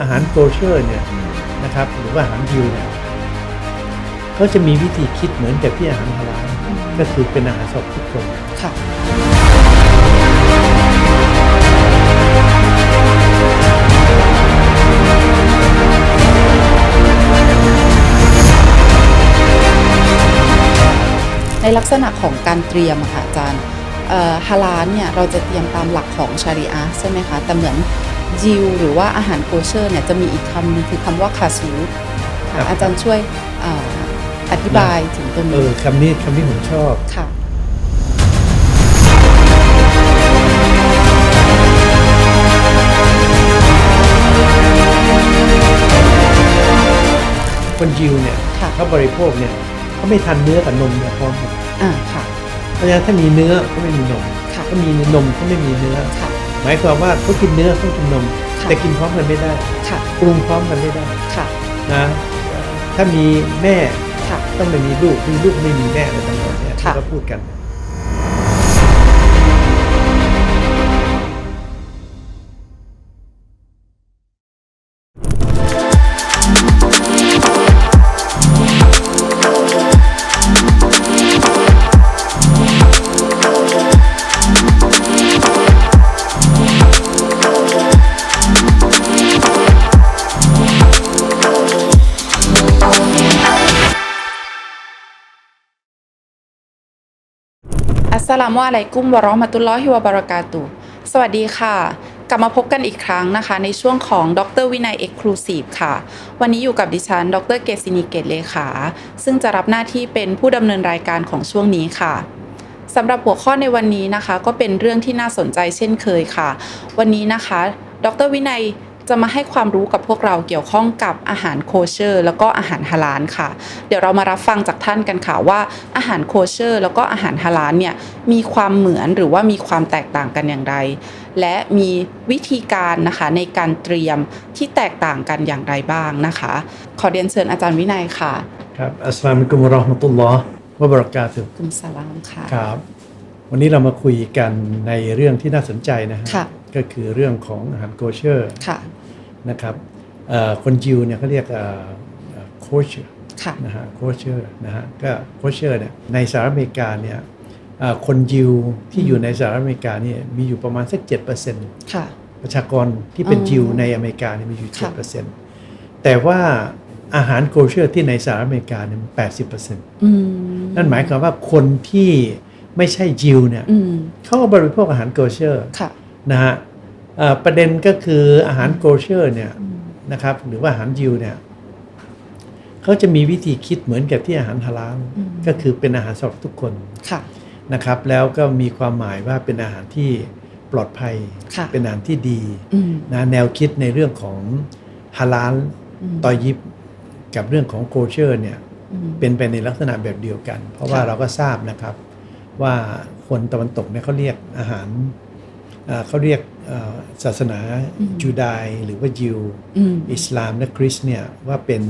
อาหารโกเชอร์เนี่ยนะครับหรือว่าอาหารยิวเนี่ยเขาจะมีวิธีคิดเหมือนกับที่อาหารฮาลาลก็คือเป็นอาหารสำหรับทุกคนค่ะในลักษณะของการเตรียมอะค่ะอาจารย์ฮาลาลเนี่ยเราจะเตรียมตามหลักของชาริอะห์ใช่ไหมคะแต่เหมือน ยิวหรือว่าอาหารโกเชอร์เนี่ยจะมีอีกคำหนึงคือคำว่าคาซูครัค่ะบอาจารย์ช่วยเอ่ออธิบายถึงตรงเอนี้อคำนี้คำนี้ผมชอบค่ะคนยิวเนี่ยค่ะเขาบริโภคเนี่ยเขาไม่ทานเนื้อกับนมเนี่ยพร้อมกันอ่าค่ะเพราะฉะนั้นถ้ามีเนื้อก็ไม่มีนมค่ะถ้ามีนมก็ไม่มีเนื้อค่ะ หมายความว่าเขากินเนื้อเขากินนม ค่ะ แต่กินพร้อมกันไม่ได้ค่ะ ปรุงพร้อมกันไม่ได้ค่ะ นะเอ่อถ้ามีแม่ค่ะ ต้องไม่มีลูกมีลูกไม่มีแม่อะไรต่างๆเนี่ยที่ค่ะเขาพูดกัน สลามุอะลัยกุ้มวะราะห์มะตุลลอฮิวะบะเรากาตุ สวัสดีค่ะ กลับมาพบกันอีกครั้งนะคะ ในช่วงของดรวินัยเอ็กคลูซีฟค่ะ วันนี้อยู่กับดิฉัน ดรเกษินีเกตเลขา ซึ่งจะรับหน้าที่เป็นผู้ดำเนินรายการของช่วงนี้ค่ะสำหรับหัวข้อในวันนี้นะคะ ก็เป็นเรื่องที่น่าสนใจเช่นเคยค่ะ วันนี้นะคะ ดรวินัย จะมาให้ความรู้กับพวกเราเกี่ยวข้องกับอาหารโคเชอร์ แล้วก็อาหารฮาลาลค่ะ เดี๋ยวเรามารับฟังจากท่านกันค่ะว่าอาหารโคเชอร์ แล้วก็อาหารฮาลาลเนี่ยมีความเหมือนหรือว่ามีความแตกต่างกันอย่างไร และมีวิธีการนะคะในการเตรียมที่แตกต่างกันอย่างไรบ้างนะคะ ขอเรียนเชิญอาจารย์วินัยค่ะครับอัสสลามุอะลัยกุมวะเราะห์มะตุลลอฮ์วะบะเราะกาตุฮ์กุมสลามค่ะครับวันนี้เรามาคุยกันในเรื่องที่น่าสนใจนะฮะค่ะก็คือเรื่องของอาหารโกเชอร์ค่ะ นะครับเอ่อคนยิวเนี่ยเขาเรียกโคเชอร์ค่ะนะฮะโคเชอร์นะฮะก็โคเชอร์เนี่ยในสหรัฐอเมริกาเนี่ยเอ่อคนยิวที่อยู่ในสหรัฐอเมริกาเนี่ยมีอยู่ประมาณสัก7%ค่ะประชากรที่เป็นอืมยิวในอเมริกาเนี่ยมีอยู่ค่ะ7%แต่ว่าอาหารโกเชอร์ที่ในสหรัฐอเมริกาเนี่ยมัน80%อืมนั่นหมายความว่าคนที่ไม่ใช่ยิวเนี่ยอืมเขาก็บริโภคอาหารโกเชอร์ค่ะนะฮะเอ่อ ประเด็นก็คืออาหารโกเชอร์เนี่ยนะครับ หรือว่าอาหารยิวเนี่ยเขาจะมีวิธีคิดเหมือนกับที่อาหารฮาลาลอืมก็คือเป็นอาหารสำหรับทุกคนค่ะนะครับ แล้วก็มีความหมายว่าเป็นอาหารที่ปลอดภัยค่ะเป็นอาหารที่ดีอืมนะแนวคิดในเรื่องของฮาลาลอืมตอยิบกับเรื่องของโกเชอร์เนี่ยอืมเป็นไปในลักษณะแบบเดียวกัน เพราะว่าค่ะเราก็ทราบนะครับ ว่าคนตะวันตกเนี่ยเขาเรียกอาหารอ่าเขาเรียกเอ่อศาสนาจูดายหรือว่ายิวอืมอิสลามและคริสต์เนี่ยว่าเป็น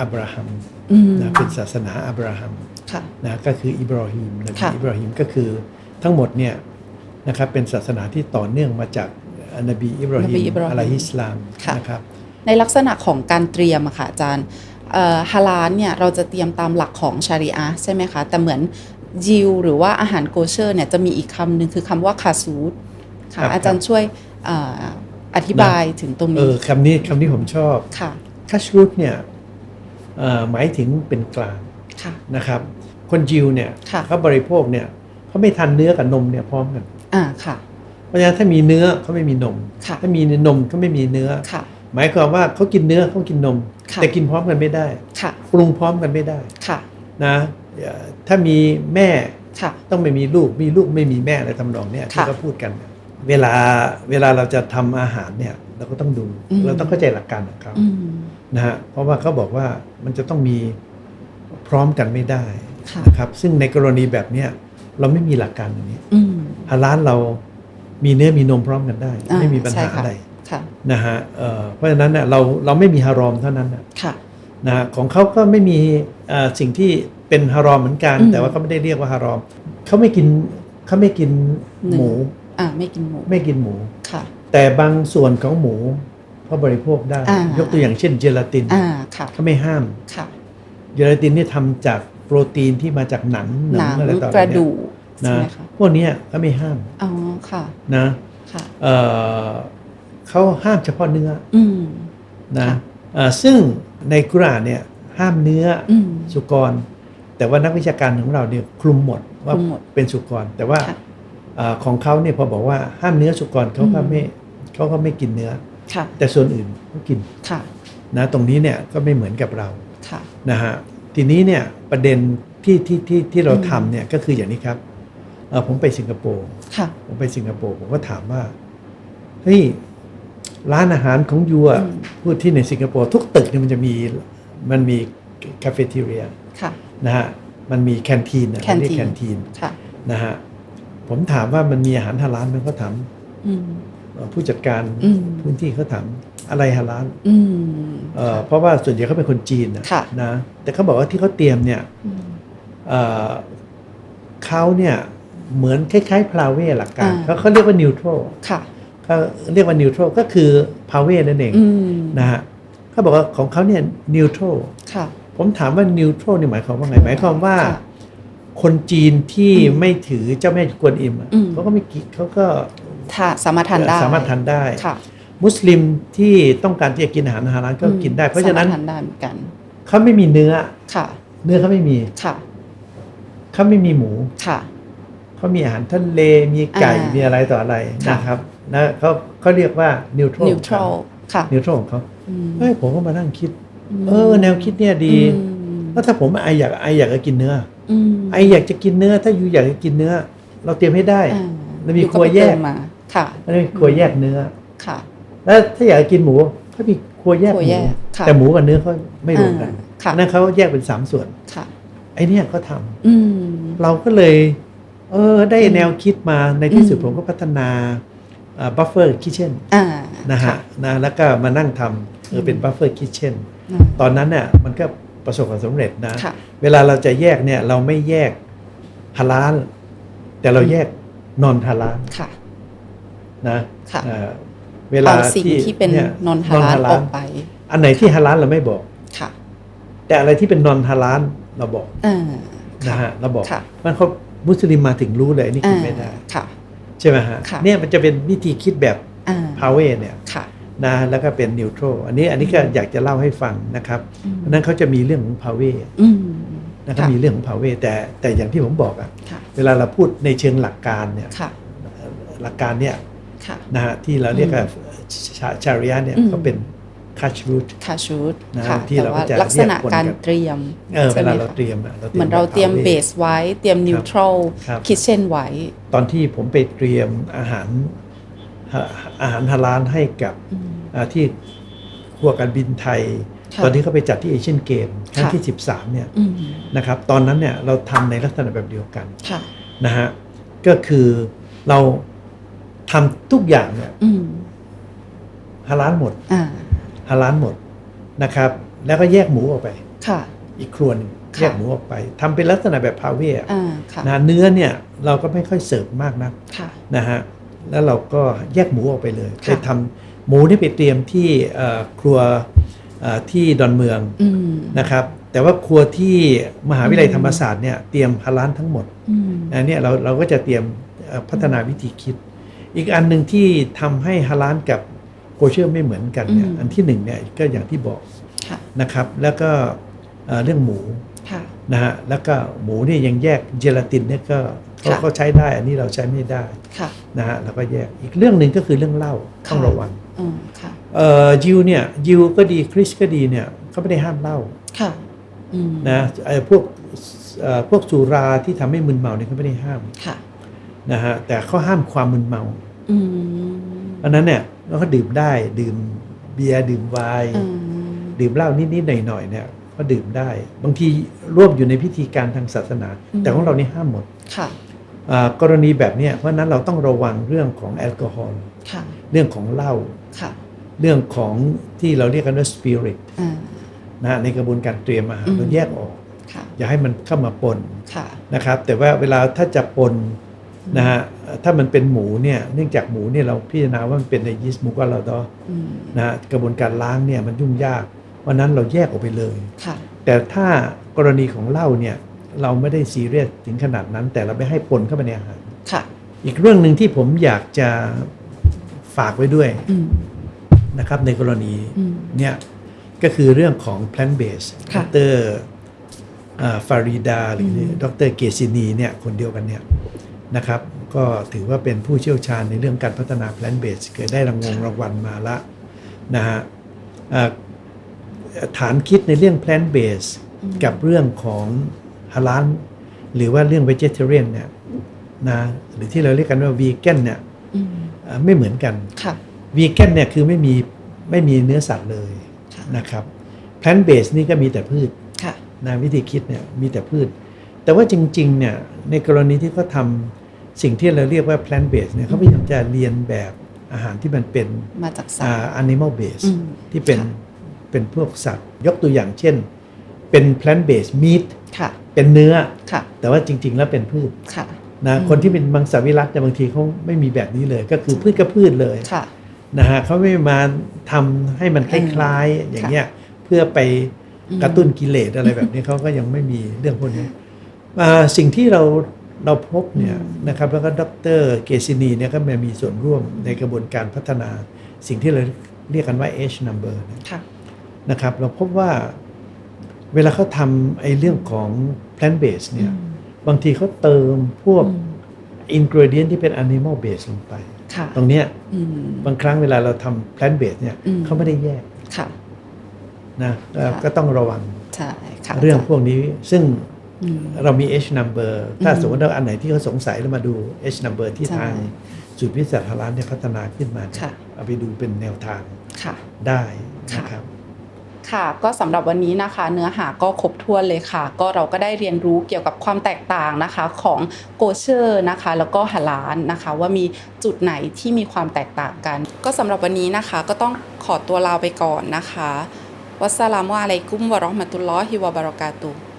อับราฮัมอืมนะเป็นศาสนาอับราฮัมค่ะนะก็คืออิบราฮิมนบีค่ะอิบราฮิมก็คือทั้งหมดเนี่ยนะครับเป็นศาสนาที่ต่อเนื่องมาจากนบีอิบราฮินบีมอิบราฮิมอะลัยฮิสสลามค่ะนะครับในลักษณะของการเตรียมอะค่ะอาจารย์เอ่อฮาลาลเนี่ยเราจะเตรียมตามหลักของชาริอะห์ใช่ไหมคะ แต่เหมือนยิวหรือว่าอาหารโกเชอร์เนี่ยจะมีอีกคำหนึ่งคือคำว่าคาซูด ครัค่ะบอาจารย์ช่วยเอ่ออธิบายถึงตรงเอนี้อคำนี้คำนี้ผมชอบค่ะคัชรุตเนี่ยเอ่อหมายถึงเป็นกลางค่ะนะครับ คนยิวเนี่ยค่ะเขาบริโภคเนี่ยเขาไม่ทานเนื้อกับนมเนี่ยพร้อมกันอ่าค่ะเพราะฉะนั้นถ้ามีเนื้อเขาไม่มีนมค่ะถ้ามีนมก็ไม่มีเนื้อค่ะหมายความว่าเขากินเนื้อเขากินนมค่ะแต่กินพร้อมกันไม่ได้ค่ะปรุงพร้อมกันไม่ได้ค่ะนะเอ่อถ้ามีแม่ค่ะต้องไม่มีลูกมีลูกไม่มีแม่อะไรทำนองเนี่ยที่ค่ะเขาพูดกัน เวลาเวลาเราจะทำอาหารเนี่ย เราก็ต้องดูอืมเราต้องเข้าใจหลักการของเขาอืมนะฮะเพราะว่าเขาบอกว่ามันจะต้องมีพร้อมกันไม่ได้ค่ะนะครับ ซึ่งในกรณีแบบเนี้ยเราไม่มีหลักการอย่างนี้อืมฮาร้านเรามีเนื้อมีนมพร้อมกันได้อ่าไม่มีปัญใช่หาค่ะอะไรค่ะนะฮะเอ่อเพราะฉะนั้นเน่ยเราเราไม่มีฮารอมเท่านั้นนะค่ะนะฮะของเขาก็ไม่มีเอ่อสิ่งที่เป็นฮารอมเหมือนกันอืมแต่ว่าเขาไม่ได้เรียกว่าฮารอมเขาไม่กินเขาไม่กินเนื้อหมู อ่าไม่กินหมูไม่กินหมู ค่ะ แต่บางส่วนของหมูเขาบริโภคได้ อ่าย ยกตัวอย่างเช่นเจลาตินอ่าค่ะเขาไม่ห้าม ค่ะเจลาตินนี่ทำจากโปรตีนที่มาจากหนังหนังอะไรต่อกอะไรระเนี่ดูยกใช่นะไหมคะพวกเนี้ยเขาไม่ห้ามอ๋อค่ะนะค่ะ เอ่อเขาห้ามเฉพาะเนื้ออืม นะค่ะ เอ่อซึ่งในกุรอานเนี่ยห้ามเนื้อออืม สุกร แต่ว่านักวิชาการของเราเนี่ยคลุมหมดว่าคลุมหมดเป็นสุกร แต่ว่าค่ะเออ ของเขาเนี่ยพอบอกว่าห้ามเนื้อสุกรเขาก็อืมไม่เขาก็ไม่กินเนื้อค่ะแต่ส่วนอื่นเขากินค่ะนะตรงนี้เนี่ยก็ไม่เหมือนกับเราค่ะนะฮะทีนี้เนี่ยประเด็นที่ที่ที่ที่เราอืมทำเนี่ยก็คืออย่างนี้ครับเอ่อผมไปสิงคโปร์ค่ะผมไปสิงคโปร์ผมก็ถามว่าเฮ้ยร้านอาหารของยูอะอืมพูดที่ในสิงคโปร์ทุกตึกเนี่ยมันจะมีมันมีคาเฟ่ทีเรียค่ะนะฮะมันมีแคนทีนนะเขาเรียกแคแคนนทีทีนนค่ะนะฮะ ผมถามว่ามันมีอาหารฮาลาลไหมเขาถามอืมเอ่อผู้จัดการอืมพื้นที่เขาถามอะไรฮาลาลอืมเอ่อเพราะว่าส่วนใหญ่เขาเป็นคนจีนนะค่ะนะแต่เขาบอกว่าที่เขาเตรียมเนี่ยอืมเอ่อเขาเนี่ยเหมือนคล้ายๆพลาเวหลักการอ่าเขาเขาเรียกว่านิวโตรค่ะเขาเรียกว่านิวโตรก็คือพาเวนั่นเองอืมนะฮะเขาบอกว่าของเขาเนี่ยนิวโตรค่ะผมถามว่านิวโตรเนี่ยหมายความว่าไงหมายความว่า ค่ะคนจีนที่อืมไม่ถือเจ้าแม่กวนอิมอะอืมเขาก็ไม่กินเขาก็ถ้าสามารถทานได้สามารถทานได้ค่ะมุสลิมที่ต้องการที่จะกินอาหารฮาลาลก็กินได้ เพราะฉะนั้นสมถทานได้เหมือนกันเขาไม่มีเนื้อค่ะ เนื้อเขาไม่มีค่ะเขาไม่มีหมูค่ะเขามีอาหารทะเลมีไก่อ่ามีมีอะไรต่ออะไรค่ะนะครับนะเขาเขาเรียกว่านิวโตรนิวทรัลค่ะนิวโตรของเขาอืมเฮ้ยผมก็มานั่งคิดมเออ แนวคิดเนี่ยดีอืมแล้วถ้าผมไออยากไออยากจะกินเนื้ออืม ไออยากจะกินเนื้อ ถ้าอยู่อยากจะกินเนื้อ เราเตรียมให้ได้อ่าแล้วมีอยู่ครัวแยกไปเติมมาค่ะแล้วมีครัวแยกเนื้อค่ะ แล้วถ้าอยากจะกินหมูเขามีครัวแยกครัวหมูแยกค่ะแต่หมูกับเนื้อเขาไม่รวมกันอ่าค่ะนั่นเขาแยกเป็นสามส่วนค่ะไอเนี่ยเขาทำอืมเราก็เลย เออได้อืมแนวคิดมาในที่สุดอืมผมก็พัฒนาบัฟเฟอร์คิเชนอ่านะค่ฮะนะแล้วก็มานั่งทำเออเป็นบัฟเฟอร์คิเชนอืมตอนนั้นเนี่ยมันก็ ประสบความสำเร็จนะค่ะเวลาเราจะแยกเนี่ยเราไม่แยกฮาลาลแต่เราแยกนอนฮาลาลค่ะนะค่ะเอ่อเวลาเอาสิ่งที่เป็นยนอนฮาลาลออกไป อันไหนที่ฮาลาลเราไม่บอกค่ะแต่อะไรที่เป็นนอนฮาลาลเราบอกอ่านะฮะเราบอกค่ะมันเขามุสลิมมาถึงรู้เลยอันนี่กินไม่ได้อ่าค่ะใช่ไหมฮะค่ะเนี่ยมันจะเป็นวิธีคิดแบบอ่าพาเวเนี่ยค่ะ นะแล้วก็เป็นนิวโตรอันนี้อันนี้ก็อยากจะเล่าให้ฟังนะครับอืมเพราะฉะนั้นเขาจะมีเรื่องของพาเวอืมนะเขาค่ะมีเรื่องของพาเวแต่แต่อย่างที่ผมบอกอะค่ะเวลาเราพูดในเชิงหลักการเนี่ยค่ะหลักการเนี่ยค่ะนะฮะที่เราเรียกว่าชาชาริยะเนี่ยอืมเขาเป็นคัชรูทคาชูดนะค่ะที่แต่เราว่าจะลักษณะเรียกคนการกันเตรียมเออเวใช่ไหมลาเราคะเตรียมอะเหมือนเราเตรียมแบบเบสไว้เตรียมนิวทรัลครับคิเช่นไว้ ตอนที่ผมไปเตรียมอาหารฮะ อาหารฮาลาลให้กับอืมอ่าที่ครัวการบินไทยค่ะตอนที่เขาไปจัดที่เอเชียนเกมครั้งค่ะที่ 13เนี่ยอืมนะครับตอนนั้นเนี่ยเราทำในลักษณะแบบเดียวกันค่ะนะฮะก็คือเราทำทุกอย่างเนี่ยอืมฮาลาลหมดอ่าฮาลาลหมดนะครับ แล้วก็แยกหมูออกไปค่ะอีกครัวหนึงค่ะแยกหมูออกไปทำเป็นลักษณะแบบพาเวอะอ่าค่ะนะเนื้อเนี่ยเราก็ไม่ค่อยเสิร์ฟมากนะค่ะนะฮะ แล้วเราก็แยกหมูออกไปเลยค่ะไปทำหมูที่ไปเตรียมที่เอ่อครัวเอ่อที่ดอนเมืองอืมนะครับ แต่ว่าครัวที่มหาวิทยาลัยอืมธรรมศาสตร์เนี่ยเตรียมฮาลาลทั้งหมดอืมอันเนี้ยเราเราก็จะเตรียมเอ่อพัฒนาวิธีคิด อีกอันหนึ่งที่ทำให้ฮาลาลกับโกเชอร์ไม่เหมือนกันเนี่ยอืมอันที่หนึ่งเนี่ยก็อย่างที่บอกค่ะนะครับ แล้วก็เอ่อเรื่องหมูค่ะนะฮะแล้วก็หมูเนี่ยยังแยกเจลาตินเนี่ยก็ เขาค่ะเขาใช้ได้ อันนี้เราใช้ไม่ได้ค่ะนะฮะเราก็แยกอีกเรื่องหนึ่งก็คือเรื่องเหล้าต้องค่ะระวังอืมค่ะเอ่อยิวเนี่ยยิวก็ดีคริสก็ดีเนี่ยเขาไม่ได้ห้ามเหล้าค่ะอืมนะไอ้พวกเอ่อพวกสุราที่ทำให้มึนเมาเนี่ยเขาไม่ได้ห้ามค่ะนะฮะแต่เขาห้ามความมึนเมาอืมอันนั้นเนี่ยเราก็ดื่มได้ดื่มเบียร์ดื่มไวน์อืมดื่มเหล้านิดๆหน่อยๆเนี่ยก็ดื่มได้ บางทีร่วมอยู่ในพิธีการทางศาสนา แต่ของเรานี่ห้ามหมดค่ะอ่า กรณีแบบเนี้ยเพราะฉะนั้นเราต้องระวังเรื่องของแอลกอฮอล์ค่ะเรื่องของเหล้าค่ะเรื่องของที่เราเรียกกันว่าสปิริตอ่านะฮะในกระบวนการเตรียมอาหารอืมเราแยกออกค่ะอย่าให้มันเข้ามาปนค่ะนะครับ แต่ว่าเวลาถ้าจะปนนะฮะถ้ามันเป็นหมูเนี่ยเนื่องจากหมูเนี่ยเราพิจารณาว่ามันเป็นในยีสต์มูกาลาดออืมนะฮะกระบวนการล้างเนี่ยมันยุ่งยากวันนั้นเราแยกออกไปเลยค่ะแต่ถ้ากรณีของเหล้าเนี่ย เราไม่ได้ซีเรียสถึงขนาดนั้น แต่เราไปให้ปนเข้าไปในอาหารค่ะ อีกเรื่องหนึ่งที่ผมอยากจะฝากไว้ด้วยอืมนะครับในกรณีอืมเนี่ยก็คือเรื่องของ plant based ดค่ะรฟารีดาหรืออมดรเกซินีเนี่ยคนเดียวกันเนี่ยนะครับก็ถือว่าเป็นผู้เชี่ยวชาญในเรื่องการพัฒนา plant based เคยได้รางวงรางวัลมาละนะฮะอ่าฐานคิดในเรื่อง plant based กับเรื่องของ ฮาลาลหรือว่าเรื่อง vegetarian เนี่ยนะหรือที่เราเรียกกันว่า vegan เนี่ยอืมอ่าไม่เหมือนกันค่ะวีแกนเนี่ยคือไม่มีไม่มีเนื้อสัตว์เลยค่ะนะครับแพลนเบสนี่ก็มีแต่พืชค่ะนะวิธีคิดเนี่ยมีแต่พืช แต่ว่าจริงๆเนี่ยในกรณีที่เขาทำสิ่งที่เราเรียกว่าแพลนเบสเนี่ยเขาพยายามจะเรียนแบบอาหารที่มันเป็นมาจากสัตอ่าว์ animal นิม b a s e อืมที่เป็นค่ะเป็นพวกสัตว์ ยกตัวอย่างเช่น เป็นแพลนเบส meat ค่ะ เป็นเนื้อ ค่ะแต่ว่าจริง ๆ แล้วเป็นพืชค่ะ นะอืม คนที่เป็นมังสวิรัตเนี่ยบางทีเขาไม่มีแบบนี้เลย ก็คือพืชก็พืชเลยค่ะ นะฮะเขาไม่มาทำให้มันคล้ายๆอย่างเงี้ยเพื่อไปอืม กระตุ้นกิเลสอะไรแบบนี้เขาก็ยังไม่มีเรื่องพวกนี้อ่าสิ่งที่เราเราพบเนี่ยนะครับแล้วก็ดรเกซินีเนี่ยก็มามีส่วนร่วมในกระบวนการพัฒนาสิ่งที่เราเรียกกันว่า H number นะ ค่ะ นะครับเราพบว่า เวลาเขาทำไอ้เรื่องของ plant base เนี่ยอืมบางทีเขาเติมพวกอืม ingredient ที่เป็น animal base ลงไปค่ะตรงเนี้ยอืมบางครั้งเวลาเราทำ plant based เนี่ยอืมเขาไม่ได้แยกค่ะนะเอ่อค่ะก็ต้องระวังใช่ค่ะเรื่องพวกนี้ซึ่งอืมเรามี H number ถ้าอืมสมมติว่าอันไหนที่เขาสงสัยแล้วมาดู H number ที่ใช่ทางศูนย์วิจัยทาร้านเนี่ยพัฒนาขึ้นมาเนี่ยค่ะเอาไปดูเป็นแนวทางค่ะได้ค่ะนะครับ ค่ะ ก็สำหรับวันนี้นะคะ เนื้อหาก็ครบถ้วนเลยค่ะ ก็เราก็ได้เรียนรู้เกี่ยวกับความแตกต่างนะคะของโกเชอร์นะคะ แล้วก็ฮาลานนะคะ ว่ามีจุดไหนที่มีความแตกต่างกัน ก็สำหรับวันนี้นะคะ ก็ต้องขอตัวลาไปก่อนนะคะ วัสสลามุอะลัยกุมวะราะห์มะตุลลอฮิวะบะเราะกาตุฮ์